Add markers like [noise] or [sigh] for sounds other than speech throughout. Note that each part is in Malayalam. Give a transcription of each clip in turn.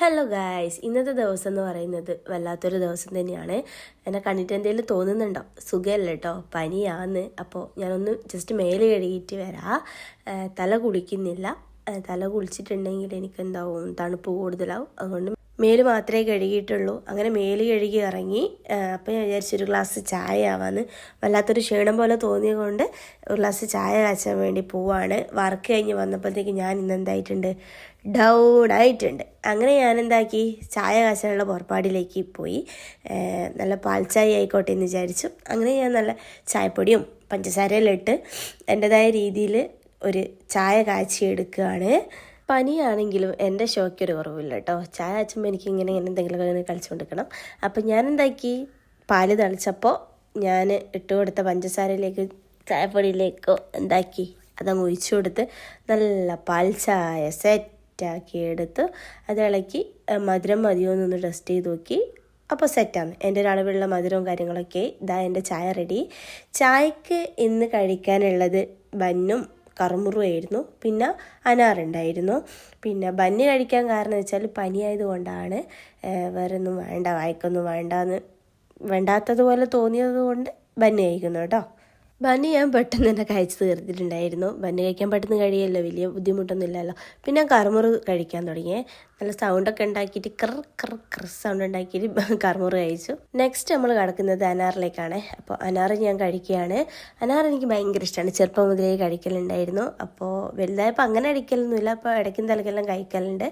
ഹലോ ഗായ്സ് ഇന്നത്തെ ദിവസം എന്ന് പറയുന്നത് വല്ലാത്തൊരു ദിവസം തന്നെയാണ്. എന്നെ കണ്ടിട്ട് എന്തെങ്കിലും തോന്നുന്നുണ്ടോ? സുഖമല്ല കേട്ടോ പനിയാന്ന്. അപ്പോൾ ഞാനൊന്ന് ജസ്റ്റ് മേൽ കഴുകിയിട്ട് വരാം. തല കുളിക്കുന്നില്ല. തല കുളിച്ചിട്ടുണ്ടെങ്കിൽ എനിക്ക് എന്താവും തണുപ്പ് കൂടുതലാവും. അതുകൊണ്ട് മേൽ മാത്രമേ കഴുകിയിട്ടുള്ളൂ. അങ്ങനെ മേൽ കഴുകി ഇറങ്ങി അപ്പോൾ ഞാൻ വിചാരിച്ചൊരു ഗ്ലാസ് ചായ ആവാന്ന് വല്ലാത്തൊരു ക്ഷീണം പോലെ തോന്നിയത് കൊണ്ട് ഒരു ഗ്ലാസ് ചായ കാച്ചാൻ വേണ്ടി പോവാണ്. വർക്ക് കഴിഞ്ഞ് വന്നപ്പോഴത്തേക്ക് ഞാൻ ഇന്ന് എന്തായിട്ടുണ്ട്? ഡൗൺ ആയിട്ടുണ്ട്. അങ്ങനെ ഞാൻ എന്താക്കി? ചായ കാച്ചാനുള്ള പുറപ്പാടിലേക്ക് പോയി. നല്ല പാൽ ചായ ആയിക്കോട്ടെ എന്ന് വിചാരിച്ചു. അങ്ങനെ ഞാൻ നല്ല ചായപ്പൊടിയും പഞ്ചസാരയിലിട്ട് എന്റെതായ രീതിയിൽ ഒരു ചായ കാച്ചി എടുക്കുകയാണ്. പനിയാണെങ്കിലും എന്റെ ഷോയ്ക്ക് ഒരു കുറവില്ല കേട്ടോ. ചായ അച്ഛമ്മ എനിക്ക് ഇങ്ങനെ ഇങ്ങനെ എന്തെങ്കിലുമൊക്കെ ഇങ്ങനെ കളിച്ചുകൊണ്ടിരിക്കണം. അപ്പം ഞാൻ എന്താക്കി പാൽ തളിച്ചപ്പോൾ ഞാൻ ഇട്ട് കൊടുത്ത പഞ്ചസാരയിലേക്ക് ചായപ്പൊടിയിലേക്കോ എന്താക്കി? അതങ്ങ് ഒഴിച്ചു കൊടുത്ത് നല്ല പാൽ ചായ സെറ്റാക്കി എടുത്ത് അത് ഇളക്കി മധുരം മതിയോ എന്നൊന്ന് ടെസ്റ്റ് ചെയ്ത് നോക്കി. അപ്പോൾ സെറ്റാണ് എന്റെ ഒരു അളവുള്ള മധുരവും കാര്യങ്ങളൊക്കെ ഇതാ എന്റെ ചായ റെഡി ചായക്ക് ഇന്ന് കഴിക്കാനുള്ളത് ബന്നും കറുമുറുമായിരുന്നു പിന്നെ അനാറുണ്ടായിരുന്നു. പിന്നെ ബന്നി കഴിക്കാൻ കാരണം വെച്ചാൽ പനിയായത് കൊണ്ടാണ് വേറെ ഒന്നും വേണ്ട വായിക്കൊന്നും വേണ്ടാന്ന് വേണ്ടാത്തതുപോലെ തോന്നിയത് കൊണ്ട് ബന്നി കഴിക്കുന്നു കേട്ടോ. ബന്ന് ഞാൻ പെട്ടെന്ന് തന്നെ കഴിച്ച് തീർത്തിട്ടുണ്ടായിരുന്നു. ബന്ന് കഴിക്കാൻ പെട്ടെന്ന് കഴിയല്ലോ വലിയ ബുദ്ധിമുട്ടൊന്നും ഇല്ലല്ലോ പിന്നെ ഞാൻ കറുമുറ് കഴിക്കാൻ തുടങ്ങിയേ നല്ല സൗണ്ടൊക്കെ ഉണ്ടാക്കിയിട്ട് ക്ര ക്ര ക്ര സൗണ്ട് ഉണ്ടാക്കിയിട്ട് [laughs] കറുമുറ് കഴിച്ചു. നെക്സ്റ്റ് നമ്മൾ കിടക്കുന്നത് അനാറിലേക്കാണ്. അപ്പോൾ അനാർ ഞാൻ കഴിക്കുകയാണ്. അനാർ എനിക്ക് ഭയങ്കര ഇഷ്ടമാണ് ചെറുപ്പം മുതലേ കഴിക്കലുണ്ടായിരുന്നു. അപ്പോൾ വലുതായപ്പോൾ അങ്ങനെ കഴിക്കലൊന്നുമില്ല അപ്പോൾ ഇടയ്ക്കും തലക്കെല്ലാം കഴിക്കലുണ്ട്.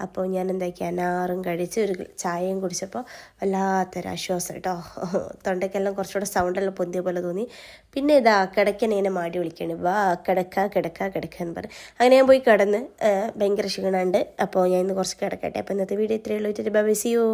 അപ്പോൾ ഞാൻ എന്താക്കി? അനാറും കഴിച്ച് ഒരു ചായയും കുടിച്ചപ്പോൾ വല്ലാത്തൊരു ആശ്വാസം കേട്ടോ [laughs] തൊണ്ടയ്ക്കെല്ലാം കുറച്ചുകൂടെ സൗണ്ടെല്ലാം പൊന്തിയ പോലെ തോന്നി. പിന്നെ ഇതാ കിടക്കനെ ഇങ്ങനെ മാടി വിളിക്കണ് വാ കിടക്ക കിടക്ക കിടക്ക എന്ന് പറഞ്ഞു. അങ്ങനെ ഞാൻ പോയി കിടന്ന് ഭയങ്കര ക്ഷീണമുണ്ട്. അപ്പോൾ ഞാൻ ഇന്ന് കുറച്ച് കിടക്കട്ടെ. അപ്പോൾ ഇന്നത്തെ വീഡിയോ ഇത്രയേ ഉള്ളൂ. ബൈ സിയോ